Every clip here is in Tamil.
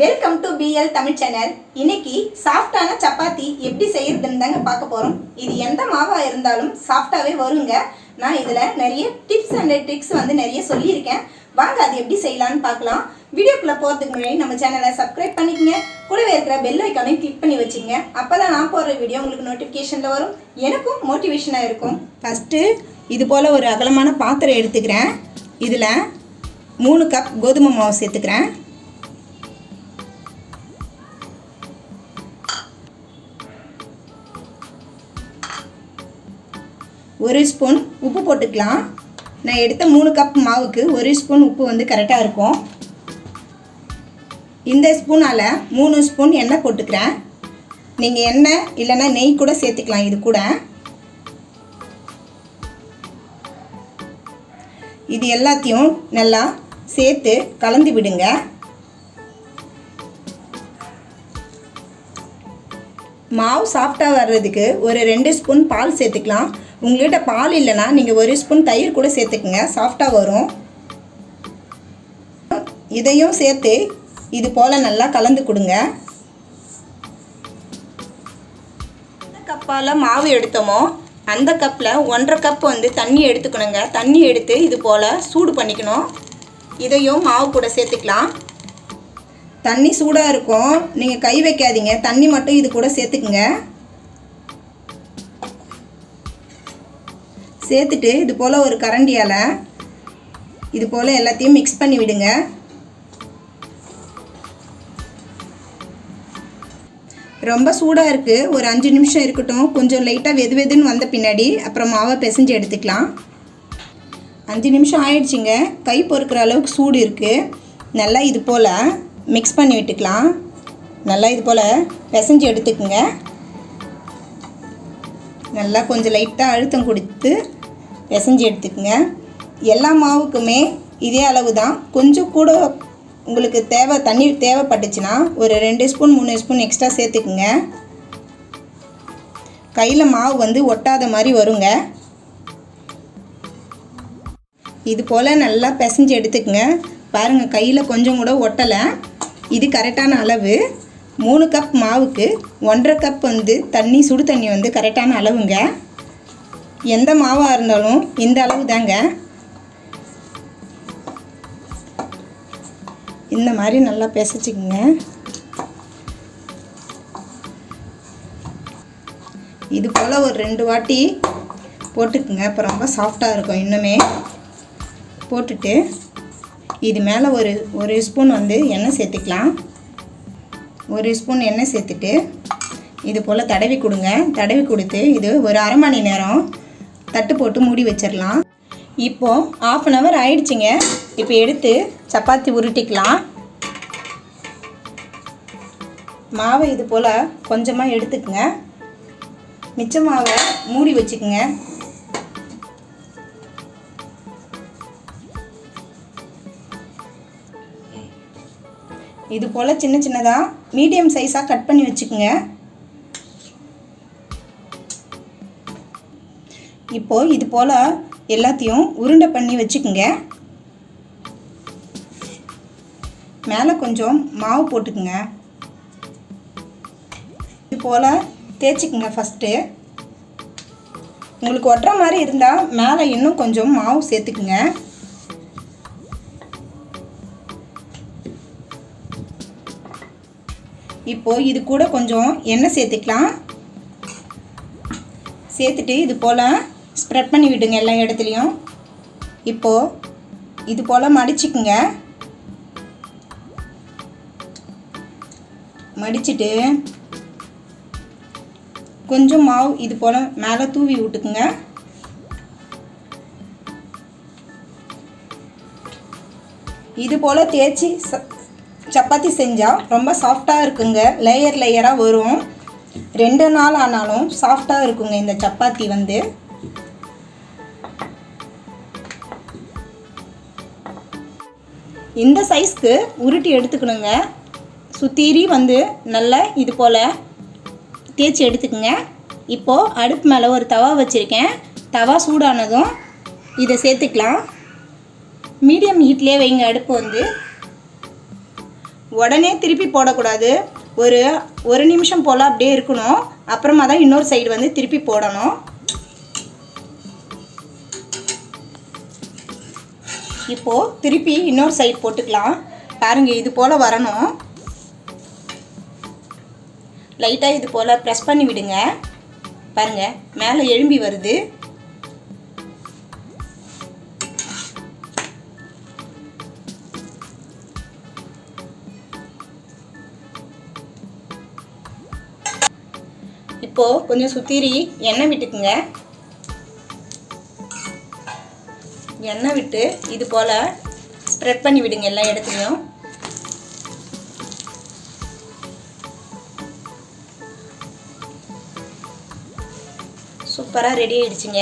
Welcome to PL Tamil channel இன்னைக்கு சாஃப்டான சப்பாத்தி எப்படி செய்யறதுன்னு தாங்க பார்க்க போகிறோம் இது எந்த மாவாக இருந்தாலும் சாஃப்டாகவே வருங்க. நான் இதில் நிறைய டிப்ஸ் அண்ட் ட்ரிக்ஸ் வந்து நிறைய சொல்லியிருக்கேன். வாங்க அது எப்படி செய்யலாம்னு பார்க்கலாம். வீடியோக்குள்ளே போகிறதுக்கு முன்னாடி நம்ம சேனலை சப்ஸ்கிரைப் பண்ணிக்கங்க. கூடவே இருக்கிற பெல் ஐக்கானையும் கிளிக் பண்ணி வச்சுங்க அப்போ தான் நான் போடுற வீடியோ உங்களுக்கு நோட்டிஃபிகேஷனில் வரும். எனக்கும் மோட்டிவேஷனாக இருக்கும். ஃபஸ்ட்டு இது போல் ஒரு அகலமான பாத்திரம் எடுத்துக்கிறேன். இதில் மூணு கப் கோதுமை மாவு சேர்த்துக்கிறேன். ஒரு ஸ்பூன் உப்பு போட்டுக்கலாம். நான் எடுத்த மூணு கப் மாவுக்கு ஒரு ஸ்பூன் உப்பு வந்து கரெக்டாக இருக்கும். இந்த ஸ்பூனால் மூணு ஸ்பூன் எண்ணெய் போட்டுக்கிறேன். நீங்கள் எண்ணெய் இல்லைன்னா நெய் கூட சேர்த்துக்கலாம் இது கூட. இது எல்லாத்தையும் நல்லா சேர்த்து கலந்து விடுங்க. மாவு சாஃப்டாக வர்றதுக்கு ஒரு ரெண்டு ஸ்பூன் பால் சேர்த்துக்கலாம். உங்கள்கிட்ட பால் இல்லைன்னா நீங்கள் ஒரு ஸ்பூன் தயிர் கூட சேர்த்துக்குங்க. சாஃப்டாக வரும். இதையும் சேர்த்து இது போல் நல்லா கலந்து கொடுங்க. கப்பால் மாவு எடுத்தோமோ அந்த கப்பில் ஒன்றரை கப் வந்து தண்ணி எடுத்துக்கணுங்க. தண்ணி எடுத்து இது போல் சூடு பண்ணிக்கணும். இதையும் மாவு கூட சேர்த்துக்கலாம். தண்ணி சூடாக இருக்கும். நீங்கள் கை வைக்காதீங்க. தண்ணி மட்டும் இது கூட சேர்த்துக்குங்க. சேர்த்துட்டு இது போல் ஒரு கரண்டியால் இது போல் எல்லாத்தையும் மிக்ஸ் பண்ணி விடுங்க. ரொம்ப சூடாக இருக்குது ஒரு அஞ்சு நிமிஷம் இருக்கட்டும். கொஞ்சம் லைட்டாக வெது வெதுன்னு வந்த பின்னாடி அப்புறம் மாவை பிசைஞ்சு எடுத்துக்கலாம். அஞ்சு நிமிஷம் ஆயிடுச்சுங்க. கை பொறுக்கிற அளவுக்கு சூடு இருக்குது நல்லா இது போல் மிக்ஸ் பண்ணி விட்டுக்கலாம். நல்லா இது போல் பிசைஞ்சு எடுத்துக்குங்க. நல்லா கொஞ்சம் லைட்டாக அழுத்தம் கொடுத்து பிசைஞ்சு எடுத்துக்குங்க. எல்லா மாவுக்குமே இதே அளவு தான் கொஞ்சம் கூட உங்களுக்கு தேவை தண்ணி தேவைப்பட்டுச்சுன்னா ஒரு ரெண்டு ஸ்பூன் மூணு ஸ்பூன் எக்ஸ்ட்ரா சேர்த்துக்குங்க. கையில் மாவு வந்து ஒட்டாத மாதிரி வருங்க. இது போல் நல்லா பிசைஞ்சு எடுத்துக்கங்க. பாருங்கள் கையில் கொஞ்சம் கூட ஒட்டலை. இது கரெக்டான அளவு. மூணு கப் மாவுக்கு ஒன்றரை கப் வந்து தண்ணி சுடு தண்ணி வந்து கரெக்டான அளவுங்க. எந்த மாவாக இருந்தாலும் இந்த அளவு தாங்க. இந்த மாதிரி நல்லா பிசைச்சிக்கங்க. இது போல் ஒரு ரெண்டு வாட்டி போட்டுக்குங்க. அப்போ ரொம்ப சாஃப்டாக இருக்கும் இன்னுமே. போட்டுட்டு இது மேலே ஒரு ஒரு ஸ்பூன் வந்து எண்ணெய் சேர்த்துக்கலாம். ஒரு ஸ்பூன் எண்ணெய் சேர்த்துட்டு இது போல் தடவி கொடுங்க. தடவி கொடுத்து இது ஒரு அரை மணி நேரம் தட்டு போட்டு மூடி வச்சிடலாம் இப்போது ஆஃப் அன் ஹவர் ஆயிடுச்சுங்க. இப்போ எடுத்து சப்பாத்தி உருட்டிக்கலாம். மாவை இது போல் கொஞ்சமாக எடுத்துக்கங்க. மிச்ச மாவை மூடி வச்சுக்கோங்க. இது போல் சின்ன சின்னதாக மீடியம் சைஸாக கட் பண்ணி வச்சுக்கோங்க. இப்போது இது போல் எல்லாத்தையும் உருண்டை பண்ணி வச்சுக்கோங்க. மேலே கொஞ்சம் மாவு போட்டுக்குங்க. இது போல் தேய்ச்சிக்குங்க ஃபஸ்ட்டு உங்களுக்கு ஒட்டுற மாதிரி இருந்தால் மேலே இன்னும் கொஞ்சம் மாவு சேர்த்துக்குங்க. இப்போது இது கூட கொஞ்சம் எண்ணெய் சேர்த்துக்கலாம். சேர்த்துட்டு இது போல் ஸ்ப்ரெட் பண்ணி விடுங்க எல்லா இடத்துலையும். இப்போது இது போல் மடிச்சுக்குங்க. மடிச்சுட்டு கொஞ்சம் மாவு இது போல் மேலே தூவி விட்டுக்குங்க. இது போல் தேய்ச்சி ச சப்பாத்தி செஞ்சால் ரொம்ப சாஃப்டாக இருக்குங்க. லேயர் லேயராக வரும். ரெண்டு நாள் ஆனாலும் சாஃப்டாக இருக்குங்க இந்த சப்பாத்தி வந்து. இந்த சைஸ்க்கு உருட்டி எடுத்துக்கணுங்க. சுத்தீரி வந்து நல்லா இது போல் தேய்ச்சி எடுத்துக்கோங்க. இப்போது அடுப்பு மேலே ஒரு தவா வச்சுருக்கேன். தவா சூடானதும் இதை சேர்த்துக்கலாம். மீடியம் ஹீட்லேயே வைங்க அடுப்பு வந்து. உடனே திருப்பி போடக்கூடாது. ஒரு ஒரு நிமிஷம் போல் அப்படியே இருக்கணும். அப்புறமா தான் இன்னொரு சைடு வந்து திருப்பி போடணும். இப்போது திருப்பி இன்னொரு சைட் போட்டுக்கலாம். பாருங்கள் இது போல் வரணும். லைட்டாக இது போல் ப்ரெஸ் பண்ணி விடுங்க. பாருங்கள் மேலே எழும்பி வருது. இப்போது கொஞ்சம் சுத்திரி எண்ணெய் விட்டுக்குங்க. எண்ணெய் விட்டு இது போல் ஸ்ப்ரெட் பண்ணி விடுங்க எல்லா இடத்துலையும். சூப்பராக ரெடி ஆயிடுச்சுங்க.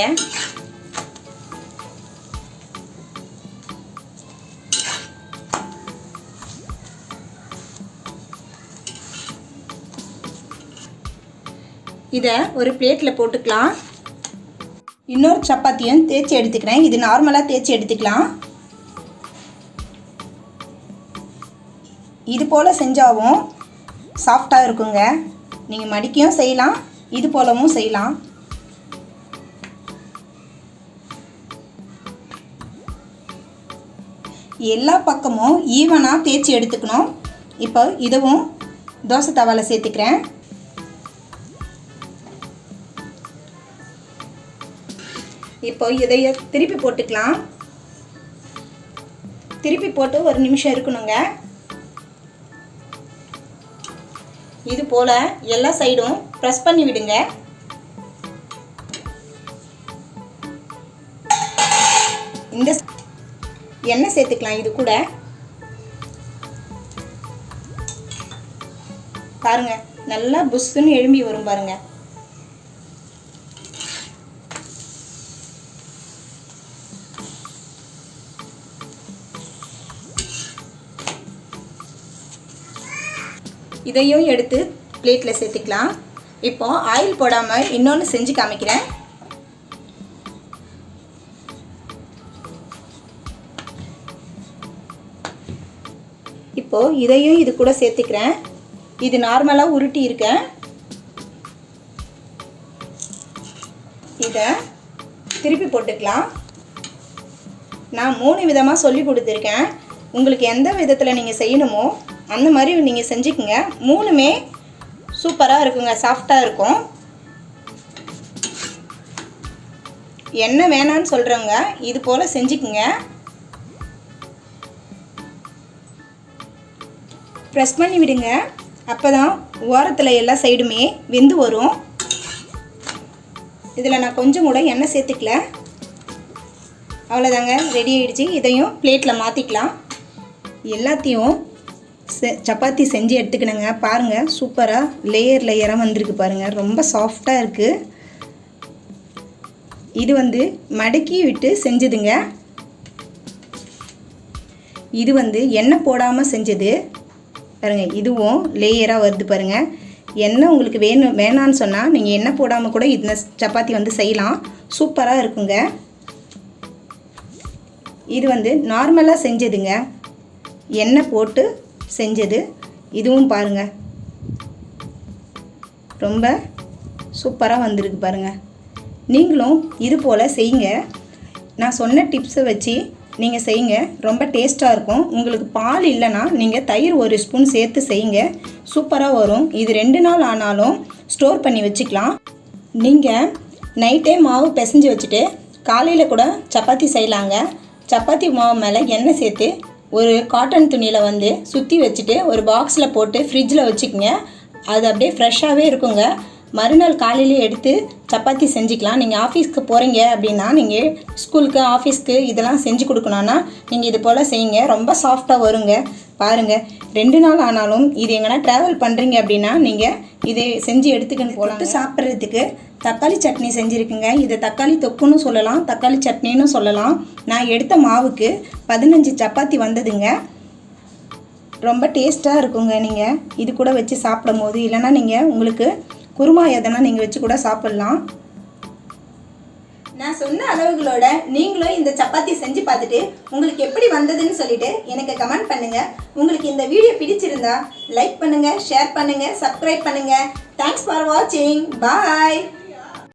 இதை ஒரு பிளேட்டில் போட்டுக்கலாம். இன்னொரு சப்பாத்தியும் தேய்ச்சி எடுத்துக்கிறேன். இது நார்மலாக தேய்ச்சி எடுத்துக்கலாம். இது போல் செஞ்சாவும் சாஃப்டாக இருக்குங்க. நீங்கள் மடிக்கையும் செய்யலாம். இது போலவும் செய்யலாம். எல்லா பக்கமும் ஈவனாக தேய்ச்சி எடுத்துக்கணும். இப்போ இதுவும் தோசை தவாவில் சேர்த்துக்கிறேன். இப்போ இதைய திருப்பி போட்டுக்கலாம். திருப்பி போட்டு ஒரு நிமிஷம் இருக்கணுங்க. இது போல் எல்லா சைடும் ப்ரெஸ் பண்ணி விடுங்க. இந்த எண்ணெய் சேர்த்துக்கலாம் இது கூட. பாருங்க நல்லா புஷ்ஷுன்னு எழும்பி வரும் பாருங்கள் இதையும் எடுத்து பிளேட்டில் சேர்த்துக்கலாம். இப்போ ஆயில் போடாமல் இன்னொன்று செஞ்சு காமிக்கிறேன். இப்போது இதையும் இது கூட சேர்த்துக்கிறேன். இது நார்மலாக உருட்டி இருக்கேன். இதை திருப்பி போட்டுக்கலாம். நான் மூணு விதமாக சொல்லி கொடுத்துருக்கேன். உங்களுக்கு எந்த விதத்தில் நீங்கள் செய்யணுமோ அந்த மாதிரி நீங்கள் செஞ்சுக்கோங்க. மூணுமே சூப்பராக இருக்குங்க. சாஃப்டாக இருக்கும். என்ன வேணான்னு சொல்கிறவங்க இது போல் செஞ்சுக்குங்க. ப்ரெஸ் பண்ணி விடுங்க. அப்போ தான் ஓரத்தில் எல்லா சைடுமே வெந்து வரும். இதில் நான் கொஞ்சம் கூட எண்ணெய் சேர்த்துக்கல. அவ்வளோதாங்க ரெடி ஆகிடுச்சி இதையும் பிளேட்டில் மாற்றிக்கலாம் எல்லாத்தையும் சப்பாத்தி செஞ்சு எடுத்துக்கணுங்க பாருங்கள் சூப்பராக லேயர் லேயராக வந்திருக்கு பாருங்கள் ரொம்ப சாஃப்டாக இருக்குது இது வந்து மடக்கி விட்டு செஞ்சதுங்க. இது வந்து எண்ணெய் போடாமல் செஞ்சது. பாருங்கள் இதுவும் லேயராக வருது பாருங்க. எண்ணெய் உங்களுக்கு வேணும் வேணான்னு சொன்னால் நீங்கள் எண்ணெய் போடாமல் கூட இந்த சப்பாத்தி வந்து செய்யலாம். சூப்பராக இருக்குங்க. இது வந்து நார்மலாக செஞ்சதுங்க. எண்ணெய் போட்டு செஞ்சது. இதுவும் பாருங்க. ரொம்ப சூப்பராக வந்திருக்கு பாருங்கள் நீங்களும் இது போல் செய்யுங்க. நான் சொன்ன டிப்ஸை வச்சு நீங்கள் செய்யுங்க. ரொம்ப டேஸ்ட்டாக இருக்கும். உங்களுக்கு பால் இல்லைன்னா நீங்கள் தயிர் ஒரு ஸ்பூன் சேர்த்து செய்யுங்க. சூப்பராக வரும். இது ரெண்டு நாள் ஆனாலும் ஸ்டோர் பண்ணி வச்சுக்கலாம். நீங்கள் நைட்டே மாவு பிசைஞ்சு வச்சுட்டு காலையில் கூட சப்பாத்தி செய்யலாங்க. சப்பாத்தி மாவு மேலே எண்ணெய் சேர்த்து ஒரு காட்டன் துணியில் வந்து சுற்றி வச்சுட்டு ஒரு பாக்ஸில் போட்டு ஃப்ரிட்ஜில் வச்சுக்கோங்க. அது அப்படியே ஃப்ரெஷ்ஷாகவே இருக்குங்க. மறுநாள் காலையிலே எடுத்து சப்பாத்தி செஞ்சுக்கலாம். நீங்கள் ஆஃபீஸ்க்கு போகிறீங்க அப்படின்னா நீங்கள் ஸ்கூலுக்கு ஆஃபீஸ்க்கு இதெல்லாம் செஞ்சு கொடுக்கணுன்னா நீங்கள் இது போல் செய்யுங்க. ரொம்ப சாஃப்டாக வருங்க. பாருங்கள் ரெண்டு நாள் ஆனாலும் இது எங்கன்னா ட்ராவல் பண்ணுறீங்க அப்படின்னா நீங்கள் இதை செஞ்சு எடுத்துக்கணும் போகலாம் சாப்பிட்றதுக்கு தக்காளி சட்னி செஞ்சுருக்குங்க. இதை தக்காளி தொக்குன்னு சொல்லலாம் தக்காளி சட்னின்னு சொல்லலாம். நான் எடுத்த மாவுக்கு பதினஞ்சு சப்பாத்தி வந்ததுங்க. ரொம்ப டேஸ்ட்டாக இருக்குங்க நீங்கள் இது கூட வச்சு சாப்பிடும் போது இல்லைன்னா நீங்கள் உங்களுக்கு குருமா எதனா நீங்கள் வச்சு கூட சாப்பிட்லாம். நான் சொன்ன அளவுகளோட நீங்களும் இந்த சப்பாத்தி செஞ்சு பார்த்துட்டு உங்களுக்கு எப்படி வந்ததுன்னு சொல்லிட்டு எனக்கு கமெண்ட் பண்ணுங்க. உங்களுக்கு இந்த வீடியோ பிடிச்சிருந்தா லைக் பண்ணுங்க ஷேர் பண்ணுங்க சப்ஸ்கிரைப் பண்ணுங்க. தேங்க்ஸ் ஃபார் வாட்சிங் பாய்